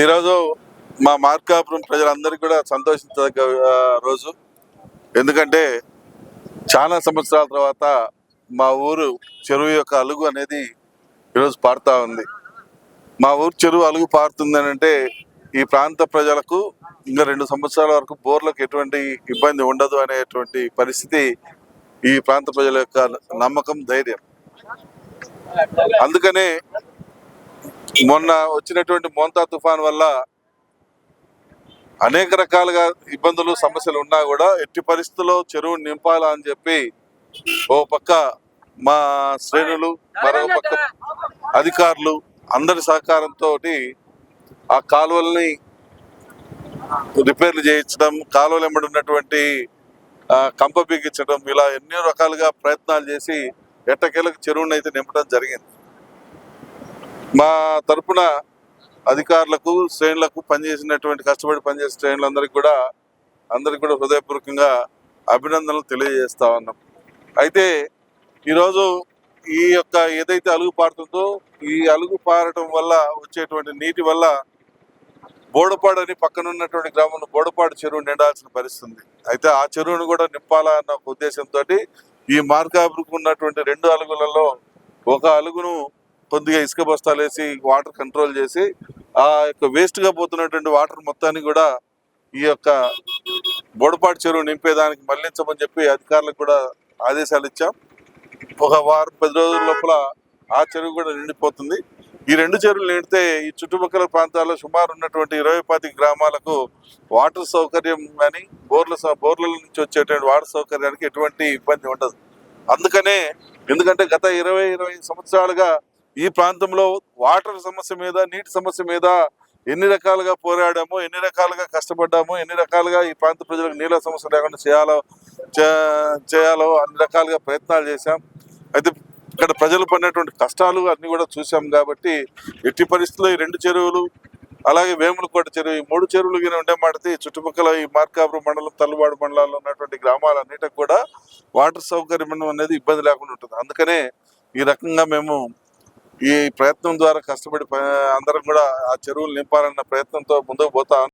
ఈరోజు మా మార్కాపురం ప్రజలందరికీ కూడా సంతోషించదగ్గ రోజు. ఎందుకంటే చాలా సంవత్సరాల తర్వాత మా ఊరు చెరువు యొక్క అలుగు అనేది ఈరోజు పారుతూ ఉంది. మా ఊరు చెరువు అలుగు పారుతుంది అని అంటే ఈ ప్రాంత ప్రజలకు ఇంకా రెండు సంవత్సరాల వరకు బోర్లకు ఎటువంటి ఇబ్బంది ఉండదు అనేటువంటి పరిస్థితి ఈ ప్రాంత ప్రజల యొక్క నమ్మకం ధైర్యం. అందుకనే మొన్న వచ్చినటువంటి మోంతా తుఫాన్ వల్ల అనేక రకాలుగా ఇబ్బందులు సమస్యలు ఉన్నా కూడా ఎట్టి పరిస్థితుల్లో చెరువు నింపాలా అని చెప్పి ఓ పక్క మా శ్రేణులు మరో పక్క అధికారులు అందరి సహకారంతో ఆ కాలువల్ని రిపేర్లు చేయించడం కాలువలు వెంబడి ఉన్నటువంటి కంప బిగించడం ఇలా ఎన్నో రకాలుగా ప్రయత్నాలు చేసి ఎట్టకేలకు చెరువునైతే అయితే నింపడం జరిగింది. మా తరపున అధికారులకు శ్రేణులకు పనిచేసినటువంటి కష్టపడి పనిచేసే శ్రేణులందరికీ కూడా అందరికి కూడా హృదయపూర్వకంగా అభినందనలు తెలియజేస్తా ఉన్నాం. అయితే ఈరోజు ఈ యొక్క ఏదైతే అలుగు పారుతుందో ఈ అలుగు పారటం వల్ల వచ్చేటువంటి నీటి వల్ల బోడపాడు అని పక్కన ఉన్నటువంటి గ్రామంలో బోడపాడు చెరువు నిండాల్సిన పరిస్థితుంది. అయితే ఆ చెరువును కూడా నింపాలా అన్న ఉద్దేశంతో ఈ మార్కాపురకు ఉన్నటువంటి రెండు అలుగులలో ఒక అలుగును కొద్దిగా ఇసుక బస్తాలు వేసి వాటర్ కంట్రోల్ చేసి ఆ యొక్క వేస్ట్గా పోతున్నటువంటి వాటర్ మొత్తాన్ని కూడా ఈ యొక్క బోడపాటి చెరువు నింపేదానికి మళ్ళించమని చెప్పి అధికారులకు కూడా ఆదేశాలు ఇచ్చాం. ఒక వారం పది రోజుల లోపల ఆ చెరువు కూడా నిండిపోతుంది. ఈ రెండు చెరువులు నిండితే ఈ చుట్టుపక్కల ప్రాంతాల్లో సుమారు ఉన్నటువంటి ఇరవై పాతి గ్రామాలకు వాటర్ సౌకర్యం కానీ బోర్ల సౌ- బోర్ల నుంచి వచ్చేటువంటి వాటర్ సౌకర్యానికి ఎటువంటి ఇబ్బంది ఉండదు. అందుకనే ఎందుకంటే గత ఇరవై ఇరవై సంవత్సరాలుగా ఈ ప్రాంతంలో వాటర్ సమస్య మీద నీటి సమస్య మీద ఎన్ని రకాలుగా పోరాడామో ఎన్ని రకాలుగా కష్టపడ్డామో ఎన్ని రకాలుగా ఈ ప్రాంత ప్రజలకు నీళ్ళ సమస్య లేకుండా చేయాలో చే- చేయాలో అన్ని రకాలుగా ప్రయత్నాలు చేశాం. అయితే ఇక్కడ ప్రజలు పడినటువంటి కష్టాలు అన్నీ కూడా చూసాం కాబట్టి ఎట్టి పరిస్థితుల్లో ఈ రెండు చెరువులు అలాగే వేములకోట చెరువు ఈ మూడు చెరువులు గిన ఉండే మాటది చుట్టుపక్కల ఈ మార్కాపురం మండలం తల్లుబాడు మండలాల్లో ఉన్నటువంటి గ్రామాలన్నిటికి కూడా వాటర్ సౌకర్యం అనేది ఇబ్బంది లేకుండా ఉంటుంది. అందుకనే ఈ రకంగా మేము ఈ ప్రయత్నం ద్వారా కష్టపడి అందరం కూడా ఆ చెరువులు నింపాలన్న ప్రయత్నంతో ముందుకు పోతా